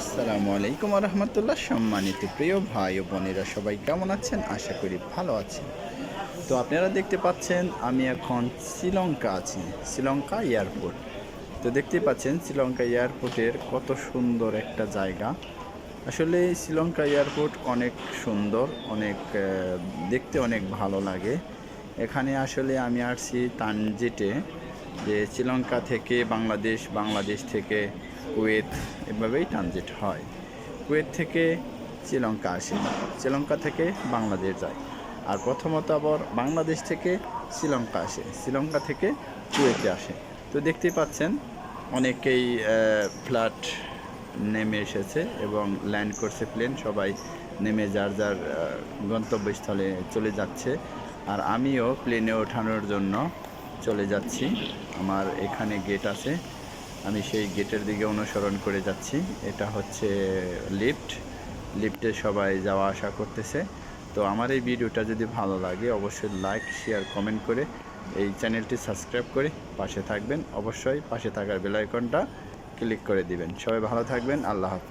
আসসালামু আলাইকুম রহমতুল্লাহ সম্মানিত প্রিয় ভাই ও বোনেরা, সবাই কেমন আছেন? আশা করি ভালো আছেন। তো আপনারা দেখতে পাচ্ছেন, আমি এখন শ্রীলঙ্কা আছি, শ্রীলঙ্কা এয়ারপোর্ট। তো দেখতে পাচ্ছেন, শ্রীলঙ্কা এয়ারপোর্টের কত সুন্দর একটা জায়গা। আসলে শ্রীলঙ্কা এয়ারপোর্ট অনেক সুন্দর, অনেক দেখতে অনেক ভালো লাগে। এখানে আসলে আমি আসছি তানজিটে। যে শ্রীলঙ্কা থেকে বাংলাদেশ বাংলাদেশ থেকে কুয়েত এভাবেই ট্রানজিট হয়। কুয়েত থেকে শ্রীলঙ্কা আসে, শ্রীলঙ্কা থেকে বাংলাদেশ যায়। আর প্রথমত আবার বাংলাদেশ থেকে শ্রীলঙ্কা আসে, শ্রীলঙ্কা থেকে কুয়েতে আসে। তো দেখতেই পাচ্ছেন, অনেকেই ফ্ল্যাট নেমে এসেছে এবং ল্যান্ড করছে প্লেন। সবাই নেমে যার যার গন্তব্যস্থলে চলে যাচ্ছে। আর আমিও প্লেনে ওঠানোর জন্য চলে যাচ্ছি। আমার এখানে গেট আছে। আমি সেই গেটের দিকে অনুসরণ করে যাচ্ছি। এটা হচ্ছে লিফট লিফটে সবাই যাওয়া আসা করতেছে। তো আমার এই ভিডিওটা যদি ভালো লাগে, অবশ্যই লাইক শেয়ার কমেন্ট করে এই চ্যানেলটি সাবস্ক্রাইব করে পাশে থাকবেন। অবশ্যই পাশে থাকার বেল আইকনটা ক্লিক করে দিবেন। সবাই ভালো থাকবেন। আল্লাহ হাফেজ।